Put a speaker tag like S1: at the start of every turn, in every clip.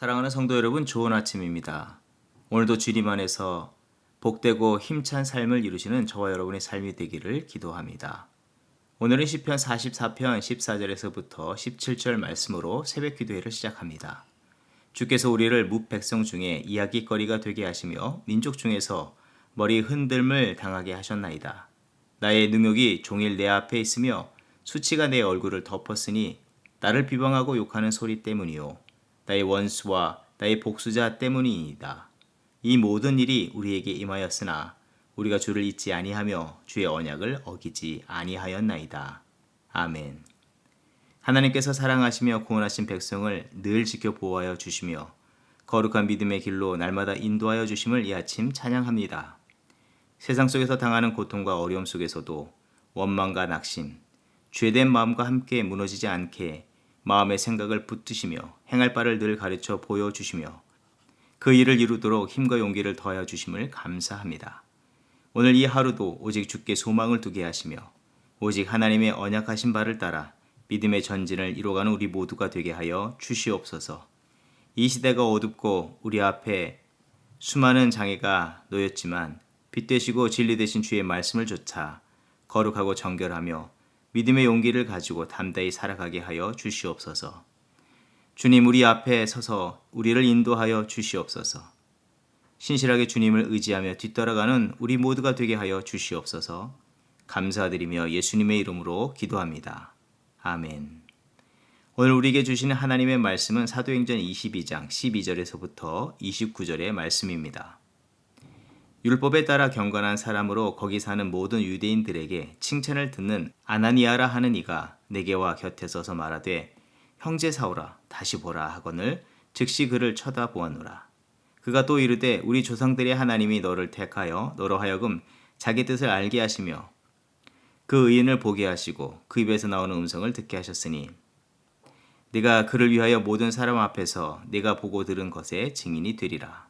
S1: 사랑하는 성도 여러분, 좋은 아침입니다. 오늘도 주님 안에서 복되고 힘찬 삶을 이루시는 저와 여러분의 삶이 되기를 기도합니다. 오늘은 시편 44편 14절에서부터 17절 말씀으로 새벽 기도회를 시작합니다. 주께서 우리를 무 백성 중에 이야기거리가 되게 하시며 민족 중에서 머리 흔들림을 당하게 하셨나이다. 나의 능욕이 종일 내 앞에 있으며 수치가 내 얼굴을 덮었으니 나를 비방하고 욕하는 소리 때문이요 나의 원수와 나의 복수자 때문이니이다. 이 모든 일이 우리에게 임하였으나 우리가 주를 잊지 아니하며 주의 언약을 어기지 아니하였나이다. 아멘. 하나님께서 사랑하시며 구원하신 백성을 늘 지켜 보호하여 주시며 거룩한 믿음의 길로 날마다 인도하여 주심을 이 아침 찬양합니다. 세상 속에서 당하는 고통과 어려움 속에서도 원망과 낙심, 죄된 마음과 함께 무너지지 않게 마음의 생각을 붙드시며 행할 바를 늘 가르쳐 보여주시며 그 일을 이루도록 힘과 용기를 더하여 주심을 감사합니다. 오늘 이 하루도 오직 주께 소망을 두게 하시며 오직 하나님의 언약하신 바를 따라 믿음의 전진을 이뤄가는 우리 모두가 되게 하여 주시옵소서. 이 시대가 어둡고 우리 앞에 수많은 장애가 놓였지만 빛 되시고 진리 되신 주의 말씀을 좇아 거룩하고 정결하며 믿음의 용기를 가지고 담대히 살아가게 하여 주시옵소서. 주님 우리 앞에 서서 우리를 인도하여 주시옵소서. 신실하게 주님을 의지하며 뒤따라가는 우리 모두가 되게 하여 주시옵소서. 감사드리며 예수님의 이름으로 기도합니다. 아멘. 오늘 우리에게 주시는 하나님의 말씀은 사도행전 22장 12절에서부터 29절의 말씀입니다. 율법에 따라 경건한 사람으로 거기 사는 모든 유대인들에게 칭찬을 듣는 아나니아라 하는 이가 내게와 곁에 서서 말하되 형제 사오라 다시 보라 하거늘 즉시 그를 쳐다보았노라. 그가 또 이르되 우리 조상들의 하나님이 너를 택하여 너로 하여금 자기 뜻을 알게 하시며 그 의인을 보게 하시고 그 입에서 나오는 음성을 듣게 하셨으니 네가 그를 위하여 모든 사람 앞에서 네가 보고 들은 것에 증인이 되리라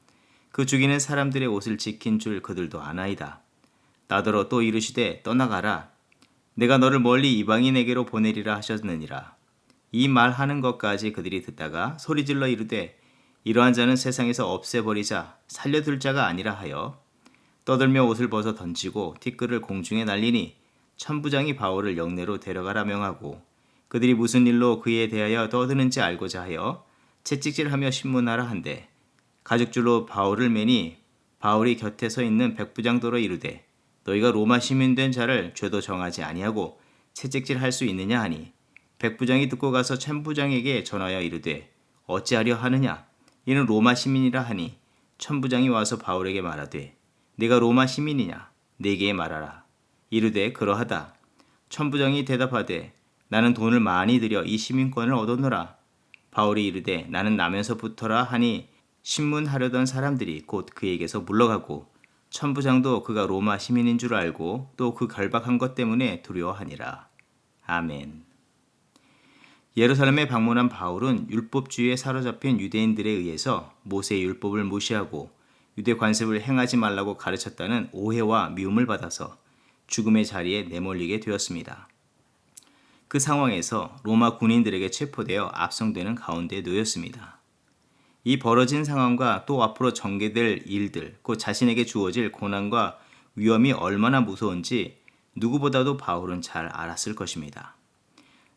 S1: 그 죽이는 사람들의 옷을 지킨 줄 그들도 아나이다. 나더러 또 이르시되 떠나가라. 내가 너를 멀리 이방인에게로 보내리라 하셨느니라. 이 말하는 것까지 그들이 듣다가 소리질러 이르되 이러한 자는 세상에서 없애버리자 살려둘 자가 아니라 하여 떠들며 옷을 벗어 던지고 티끌을 공중에 날리니 천부장이 바울을 영내로 데려가라 명하고 그들이 무슨 일로 그에 대하여 떠드는지 알고자 하여 채찍질하며 신문하라 한데 가죽줄로 바울을 매니 바울이 곁에 서 있는 백부장도로 이르되 너희가 로마 시민 된 자를 죄도 정하지 아니하고 채찍질할 수 있느냐 하니 백부장이 듣고 가서 천부장에게 전하여 이르되 어찌하려 하느냐? 이는 로마 시민이라 하니 천부장이 와서 바울에게 말하되 네가 로마 시민이냐? 네게 말하라. 이르되 그러하다. 천부장이 대답하되 나는 돈을 많이 들여 이 시민권을 얻었노라. 바울이 이르되 나는 나면서부터라 하니 신문하려던 사람들이 곧 그에게서 물러가고 천부장도 그가 로마 시민인 줄 알고 또 그 결박한 것 때문에 두려워하니라. 아멘. 예루살렘에 방문한 바울은 율법주의에 사로잡힌 유대인들에 의해서 모세의 율법을 무시하고 유대 관습을 행하지 말라고 가르쳤다는 오해와 미움을 받아서 죽음의 자리에 내몰리게 되었습니다. 그 상황에서 로마 군인들에게 체포되어 압송되는 가운데 놓였습니다. 이 벌어진 상황과 또 앞으로 전개될 일들, 곧 자신에게 주어질 고난과 위험이 얼마나 무서운지 누구보다도 바울은 잘 알았을 것입니다.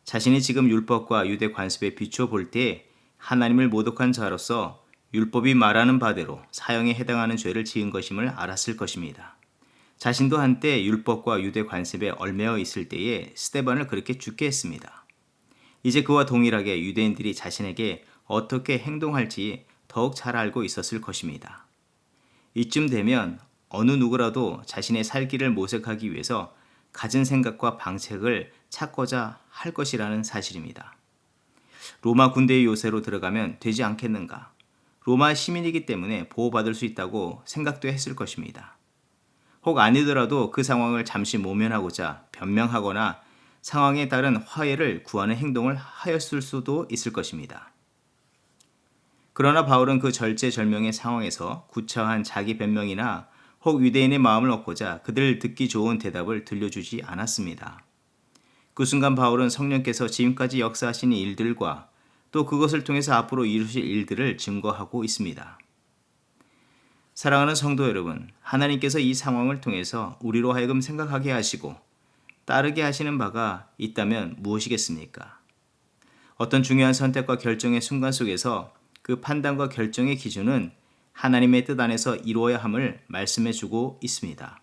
S1: 자신이 지금 율법과 유대 관습에 비춰 볼때 하나님을 모독한 자로서 율법이 말하는 바대로 사형에 해당하는 죄를 지은 것임을 알았을 것입니다. 자신도 한때 율법과 유대 관습에 얽매여 있을 때에 스테반을 그렇게 죽게 했습니다. 이제 그와 동일하게 유대인들이 자신에게 어떻게 행동할지 더욱 잘 알고 있었을 것입니다. 이쯤 되면 어느 누구라도 자신의 살 길을 모색하기 위해서 가진 생각과 방책을 찾고자 할 것이라는 사실입니다. 로마 군대의 요새로 들어가면 되지 않겠는가? 로마 시민이기 때문에 보호받을 수 있다고 생각도 했을 것입니다. 혹 아니더라도 그 상황을 잠시 모면하고자 변명하거나 상황에 따른 화해를 구하는 행동을 하였을 수도 있을 것입니다. 그러나 바울은 그 절제절명의 상황에서 구차한 자기 변명이나 혹 유대인의 마음을 얻고자 그들 듣기 좋은 대답을 들려주지 않았습니다. 그 순간 바울은 성령께서 지금까지 역사하신 일들과 또 그것을 통해서 앞으로 이루실 일들을 증거하고 있습니다. 사랑하는 성도 여러분, 하나님께서 이 상황을 통해서 우리로 하여금 생각하게 하시고 따르게 하시는 바가 있다면 무엇이겠습니까? 어떤 중요한 선택과 결정의 순간 속에서 그 판단과 결정의 기준은 하나님의 뜻 안에서 이루어야 함을 말씀해 주고 있습니다.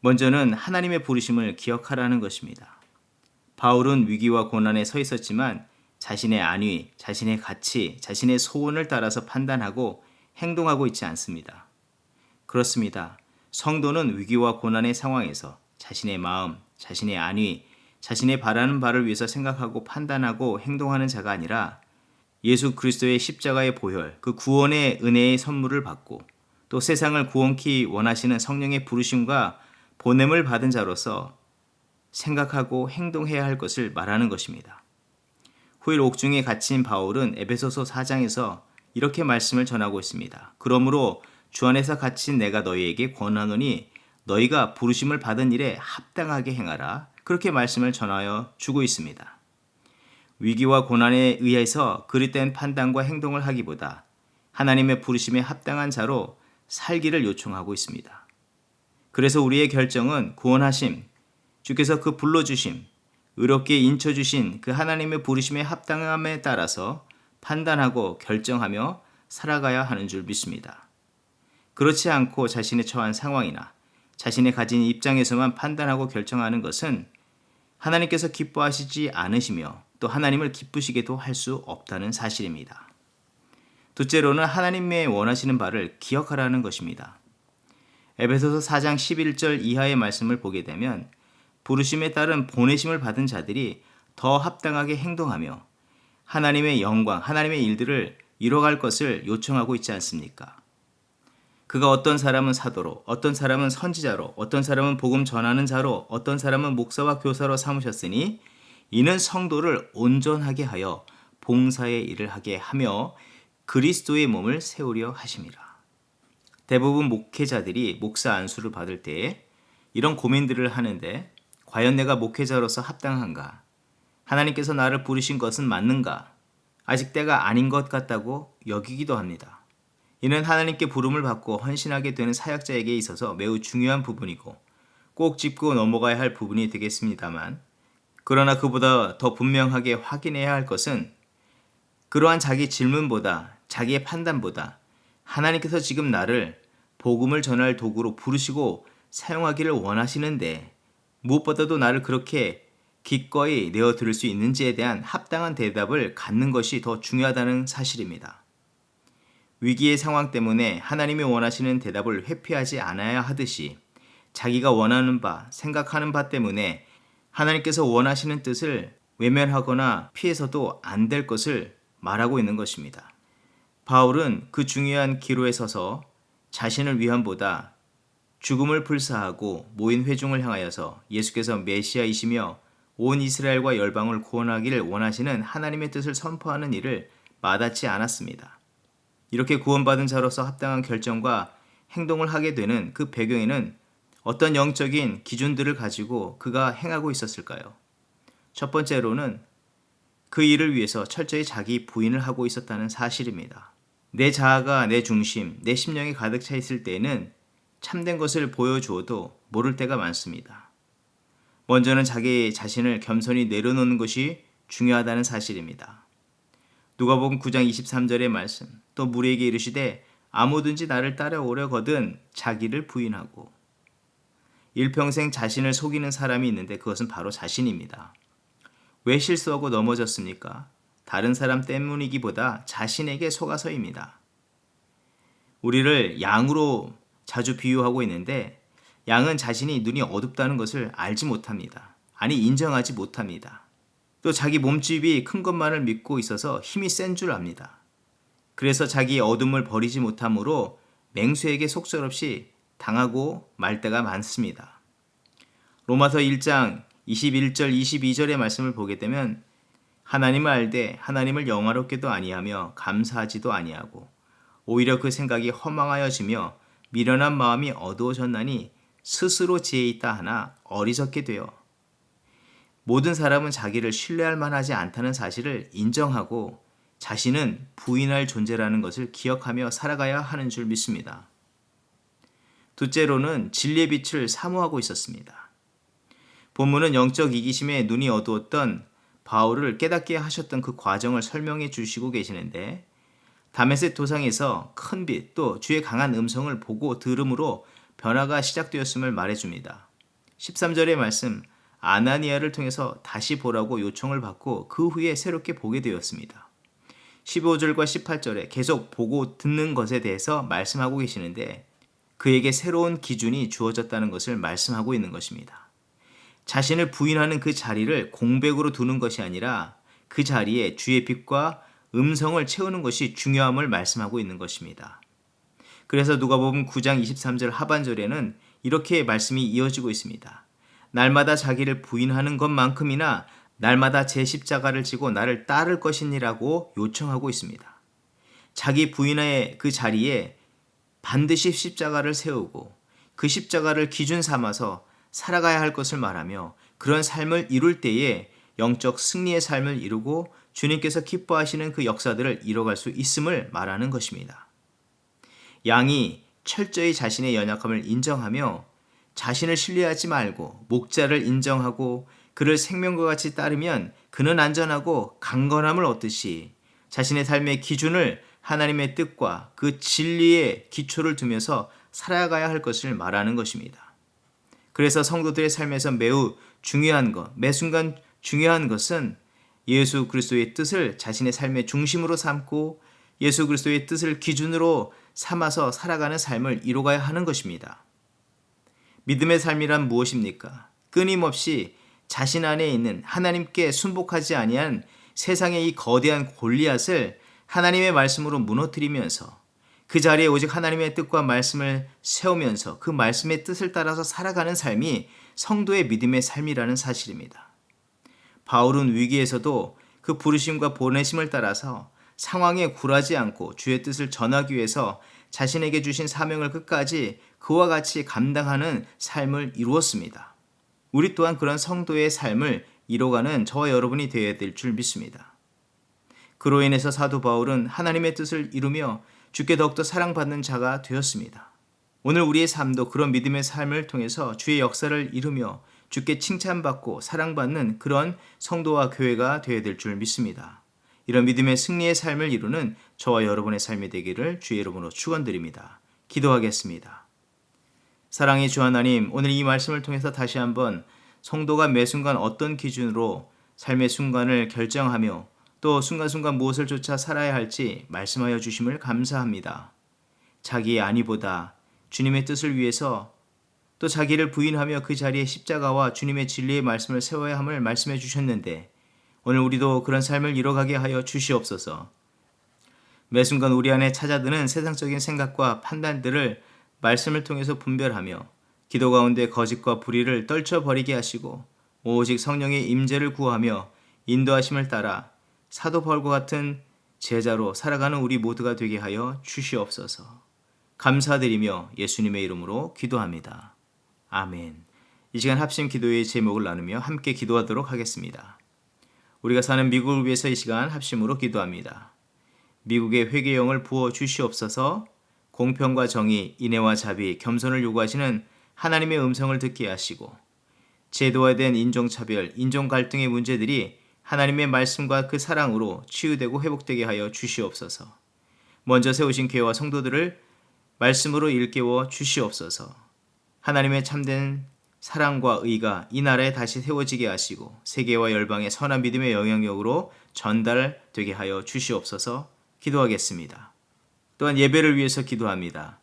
S1: 먼저는 하나님의 부르심을 기억하라는 것입니다. 바울은 위기와 고난에 서 있었지만 자신의 안위, 자신의 가치, 자신의 소원을 따라서 판단하고 행동하고 있지 않습니다. 그렇습니다. 성도는 위기와 고난의 상황에서 자신의 마음, 자신의 안위, 자신의 바라는 바를 위해서 생각하고 판단하고 행동하는 자가 아니라 예수 그리스도의 십자가의 보혈, 그 구원의 은혜의 선물을 받고 또 세상을 구원케 원하시는 성령의 부르심과 보냄을 받은 자로서 생각하고 행동해야 할 것을 말하는 것입니다. 후일 옥중에 갇힌 바울은 에베소서 4장에서 이렇게 말씀을 전하고 있습니다. 그러므로 주 안에서 갇힌 내가 너희에게 권하노니 너희가 부르심을 받은 일에 합당하게 행하라. 그렇게 말씀을 전하여 주고 있습니다. 위기와 고난에 의해서 그릇된 판단과 행동을 하기보다 하나님의 부르심에 합당한 자로 살기를 요청하고 있습니다. 그래서 우리의 결정은 구원하심, 주께서 그 불러주심, 의롭게 인쳐주신 그 하나님의 부르심에 합당함에 따라서 판단하고 결정하며 살아가야 하는 줄 믿습니다. 그렇지 않고 자신의 처한 상황이나 자신의 가진 입장에서만 판단하고 결정하는 것은 하나님께서 기뻐하시지 않으시며 또 하나님을 기쁘시게도 할 수 없다는 사실입니다. 둘째로는 하나님의 원하시는 바를 기억하라는 것입니다. 에베소서 4장 11절 이하의 말씀을 보게 되면 부르심에 따른 보내심을 받은 자들이 더 합당하게 행동하며 하나님의 영광, 하나님의 일들을 이뤄갈 것을 요청하고 있지 않습니까? 그가 어떤 사람은 사도로, 어떤 사람은 선지자로, 어떤 사람은 복음 전하는 자로, 어떤 사람은 목사와 교사로 삼으셨으니 이는 성도를 온전하게 하여 봉사의 일을 하게 하며 그리스도의 몸을 세우려 하심이라. 대부분 목회자들이 목사 안수를 받을 때 이런 고민들을 하는데 과연 내가 목회자로서 합당한가? 하나님께서 나를 부르신 것은 맞는가? 아직 때가 아닌 것 같다고 여기기도 합니다. 이는 하나님께 부름을 받고 헌신하게 되는 사역자에게 있어서 매우 중요한 부분이고 꼭 짚고 넘어가야 할 부분이 되겠습니다만 그러나 그보다 더 분명하게 확인해야 할 것은 그러한 자기 질문보다 자기의 판단보다 하나님께서 지금 나를 복음을 전할 도구로 부르시고 사용하기를 원하시는데 무엇보다도 나를 그렇게 기꺼이 내어 들을 수 있는지에 대한 합당한 대답을 갖는 것이 더 중요하다는 사실입니다. 위기의 상황 때문에 하나님이 원하시는 대답을 회피하지 않아야 하듯이 자기가 원하는 바, 생각하는 바 때문에 하나님께서 원하시는 뜻을 외면하거나 피해서도 안 될 것을 말하고 있는 것입니다. 바울은 그 중요한 기로에 서서 자신을 위함보다 죽음을 불사하고 모인 회중을 향하여서 예수께서 메시아이시며 온 이스라엘과 열방을 구원하기를 원하시는 하나님의 뜻을 선포하는 일을 마다치 않았습니다. 이렇게 구원받은 자로서 합당한 결정과 행동을 하게 되는 그 배경에는 어떤 영적인 기준들을 가지고 그가 행하고 있었을까요? 첫 번째로는 그 일을 위해서 철저히 자기 부인을 하고 있었다는 사실입니다. 내 자아가 내 중심, 내 심령에 가득 차 있을 때에는 참된 것을 보여주어도 모를 때가 많습니다. 먼저는 자기 자신을 겸손히 내려놓는 것이 중요하다는 사실입니다. 누가복음 9장 23절의 말씀 또 무리에게 이르시되 아무든지 나를 따라오려거든 자기를 부인하고 일평생 자신을 속이는 사람이 있는데 그것은 바로 자신입니다. 왜 실수하고 넘어졌습니까? 다른 사람 때문이기보다 자신에게 속아서입니다. 우리를 양으로 자주 비유하고 있는데 양은 자신이 눈이 어둡다는 것을 알지 못합니다. 아니 인정하지 못합니다. 또 자기 몸집이 큰 것만을 믿고 있어서 힘이 센 줄 압니다. 그래서 자기 어둠을 버리지 못함으로 맹수에게 속절없이 당하고 말 때가 많습니다. 로마서 1장 21절 22절의 말씀을 보게 되면 하나님을 알되 하나님을 영화롭게도 아니하며 감사하지도 아니하고 오히려 그 생각이 허망하여지며 미련한 마음이 어두워졌나니 스스로 지혜 있다 하나 어리석게 되어 모든 사람은 자기를 신뢰할 만하지 않다는 사실을 인정하고 자신은 부인할 존재라는 것을 기억하며 살아가야 하는 줄 믿습니다. 둘째로는 진리의 빛을 사모하고 있었습니다. 본문은 영적 이기심에 눈이 어두웠던 바울을 깨닫게 하셨던 그 과정을 설명해 주시고 계시는데 다메섹 도상에서 큰 빛 또 주의 강한 음성을 보고 들음으로 변화가 시작되었음을 말해 줍니다. 13절의 말씀 아나니아를 통해서 다시 보라고 요청을 받고 그 후에 새롭게 보게 되었습니다. 15절과 18절에 계속 보고 듣는 것에 대해서 말씀하고 계시는데 그에게 새로운 기준이 주어졌다는 것을 말씀하고 있는 것입니다. 자신을 부인하는 그 자리를 공백으로 두는 것이 아니라 그 자리에 주의 빛과 음성을 채우는 것이 중요함을 말씀하고 있는 것입니다. 그래서 누가복음 9장 23절 하반절에는 이렇게 말씀이 이어지고 있습니다. 날마다 자기를 부인하는 것만큼이나 날마다 제 십자가를 지고 나를 따를 것이니라고 요청하고 있습니다. 자기 부인의 그 자리에 반드시 십자가를 세우고 그 십자가를 기준 삼아서 살아가야 할 것을 말하며 그런 삶을 이룰 때에 영적 승리의 삶을 이루고 주님께서 기뻐하시는 그 역사들을 이뤄갈 수 있음을 말하는 것입니다. 양이 철저히 자신의 연약함을 인정하며 자신을 신뢰하지 말고 목자를 인정하고 그를 생명과 같이 따르면 그는 안전하고 강건함을 얻듯이 자신의 삶의 기준을 하나님의 뜻과 그 진리의 기초를 두면서 살아가야 할 것을 말하는 것입니다. 그래서 성도들의 삶에서 매우 중요한 것, 매 순간 중요한 것은 예수 그리스도의 뜻을 자신의 삶의 중심으로 삼고 예수 그리스도의 뜻을 기준으로 삼아서 살아가는 삶을 이루어가야 하는 것입니다. 믿음의 삶이란 무엇입니까? 끊임없이 자신 안에 있는 하나님께 순복하지 아니한 세상의 이 거대한 골리앗을 하나님의 말씀으로 무너뜨리면서 그 자리에 오직 하나님의 뜻과 말씀을 세우면서 그 말씀의 뜻을 따라서 살아가는 삶이 성도의 믿음의 삶이라는 사실입니다. 바울은 위기에서도 그 부르심과 보내심을 따라서 상황에 굴하지 않고 주의 뜻을 전하기 위해서 자신에게 주신 사명을 끝까지 그와 같이 감당하는 삶을 이루었습니다. 우리 또한 그런 성도의 삶을 이뤄가는 저와 여러분이 되어야 될 줄 믿습니다. 그로 인해서 사도 바울은 하나님의 뜻을 이루며 주께 더욱더 사랑받는 자가 되었습니다. 오늘 우리의 삶도 그런 믿음의 삶을 통해서 주의 역사를 이루며 주께 칭찬받고 사랑받는 그런 성도와 교회가 되어야 될 줄 믿습니다. 이런 믿음의 승리의 삶을 이루는 저와 여러분의 삶이 되기를 주의 이름으로 축원드립니다. 기도하겠습니다. 사랑의 주 하나님, 오늘 이 말씀을 통해서 다시 한번 성도가 매 순간 어떤 기준으로 삶의 순간을 결정하며 또 순간순간 무엇을 쫓아 살아야 할지 말씀하여 주심을 감사합니다. 자기의 안위보다 주님의 뜻을 위해서 또 자기를 부인하며 그 자리에 십자가와 주님의 진리의 말씀을 세워야 함을 말씀해 주셨는데 오늘 우리도 그런 삶을 이뤄가게 하여 주시옵소서. 매 순간 우리 안에 찾아드는 세상적인 생각과 판단들을 말씀을 통해서 분별하며 기도 가운데 거짓과 불의를 떨쳐버리게 하시고 오직 성령의 임재를 구하며 인도하심을 따라 사도 바울과 같은 제자로 살아가는 우리 모두가 되게 하여 주시옵소서. 감사드리며 예수님의 이름으로 기도합니다. 아멘. 이 시간 합심 기도의 제목을 나누며 함께 기도하도록 하겠습니다. 우리가 사는 미국을 위해서 이 시간 합심으로 기도합니다. 미국의 회개 영을 부어 주시옵소서 공평과 정의, 인애와 자비, 겸손을 요구하시는 하나님의 음성을 듣게 하시고 제도화된 인종차별, 인종 갈등의 문제들이 하나님의 말씀과 그 사랑으로 치유되고 회복되게 하여 주시옵소서. 먼저 세우신 교회와 성도들을 말씀으로 일깨워 주시옵소서. 하나님의 참된 사랑과 의가 이 나라에 다시 세워지게 하시고 세계와 열방의 선한 믿음의 영향력으로 전달되게 하여 주시옵소서 기도하겠습니다. 또한 예배를 위해서 기도합니다.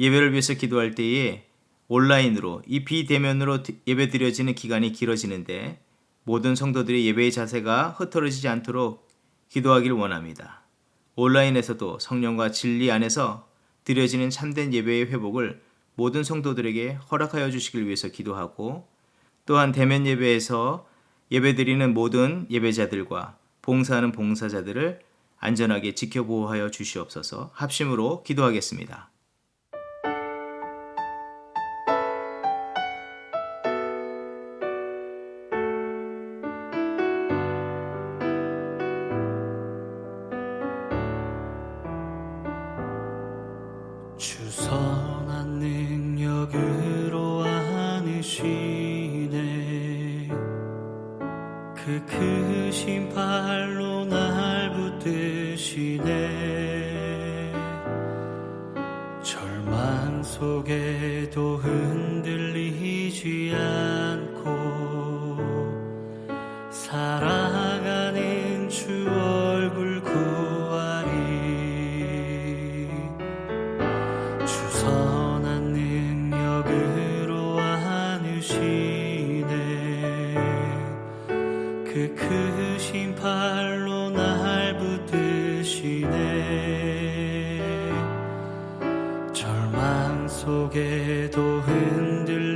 S1: 예배를 위해서 기도할 때에 온라인으로 이 비대면으로 예배 드려지는 기간이 길어지는데 모든 성도들의 예배의 자세가 흩어지지 않도록 기도하기를 원합니다. 온라인에서도 성령과 진리 안에서 드려지는 참된 예배의 회복을 모든 성도들에게 허락하여 주시길 위해서 기도하고 또한 대면 예배에서 예배드리는 모든 예배자들과 봉사하는 봉사자들을 안전하게 지켜보호하여 주시옵소서 합심으로 기도하겠습니다.
S2: 주선한 능력으로 안으시네. 그크 속에도 흔들